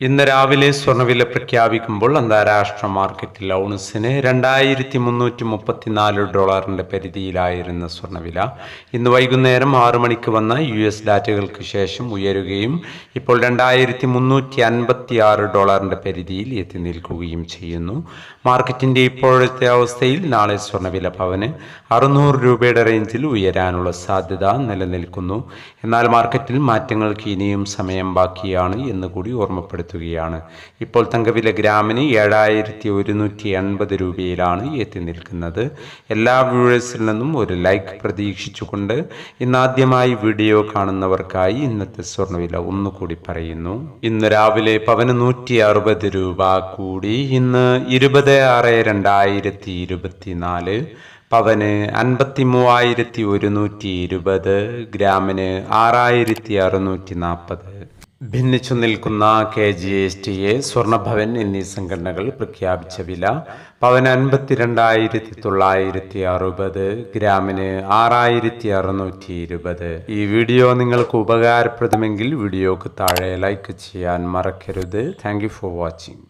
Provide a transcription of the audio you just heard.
ഇന്ന് രാവിലെ സ്വർണവില പ്രഖ്യാപിക്കുമ്പോൾ അന്താരാഷ്ട്ര മാർക്കറ്റിൽ ഔൺസിന് രണ്ടായിരത്തി മുന്നൂറ്റി മുപ്പത്തിനാല് ഡോളറിന്റെ പരിധിയിലായിരുന്ന സ്വർണവില ഇന്ന് വൈകുന്നേരം ആറു മണിക്ക് വന്ന യു എസ് ഡാറ്റകൾക്ക് ശേഷം ഉയരുകയും ഇപ്പോൾ രണ്ടായിരത്തി മുന്നൂറ്റി അൻപത്തി ആറ് ഡോളറിന്റെ പരിധിയിൽ എത്തി നിൽക്കുകയും ചെയ്യുന്നു. മാർക്കറ്റിന്റെ ഇപ്പോഴത്തെ അവസ്ഥയിൽ നാളെ സ്വർണവില പവന് അറുന്നൂറ് രൂപയുടെ റേഞ്ചിൽ ഉയരാനുള്ള സാധ്യത നിലനിൽക്കുന്നു. എന്നാൽ മാർക്കറ്റിൽ മാറ്റങ്ങൾക്ക് ഇനിയും സമയം ബാക്കിയാണ് എന്ന് കൂടി ഓർമ്മപ്പെടുത്തുകയാണ് ഇപ്പോൾ തങ്കവില ഗ്രാമിന് ഏഴായിരത്തി ഒരുന്നൂറ്റി എൺപത് രൂപയിലാണ് എത്തി നിൽക്കുന്നത്. എല്ലാ വ്യൂവേഴ്സിൽ നിന്നും ഒരു ലൈക്ക് പ്രതീക്ഷിച്ചുകൊണ്ട് ഇന്നാദ്യമായി വീഡിയോ കാണുന്നവർക്കായി ഇന്നത്തെ സ്വർണവില ഒന്നുകൂടി പറയുന്നു. ഇന്ന് രാവിലെ പവന് നൂറ്റി അറുപത് രൂപ കൂടി ഇന്ന് ഇരുപത് ആറ് രണ്ടായിരത്തി ഇരുപത്തിനാല് പവന് അൻപത്തി മൂവായിരത്തി ഒരുന്നൂറ്റി ഇരുപത് ഗ്രാമിന് ആറായിരത്തി അറുന്നൂറ്റി നാൽപ്പത് ഭിന്നിച്ചു നിൽക്കുന്ന K G S T A Swarnabhavan എന്നീ സംഘടനകൾ പ്രഖ്യാപിച്ച വില പവൻ അൻപത്തിരണ്ടായിരത്തി തൊള്ളായിരത്തി അറുപത് ഗ്രാമിന് ആറായിരത്തി അറുന്നൂറ്റി ഇരുപത് ഈ വീഡിയോ നിങ്ങൾക്ക് ഉപകാരപ്രദമെങ്കിൽ വീഡിയോക്ക് താഴെ ലൈക്ക് ചെയ്യാൻ മറക്കരുത്. Thank for watching.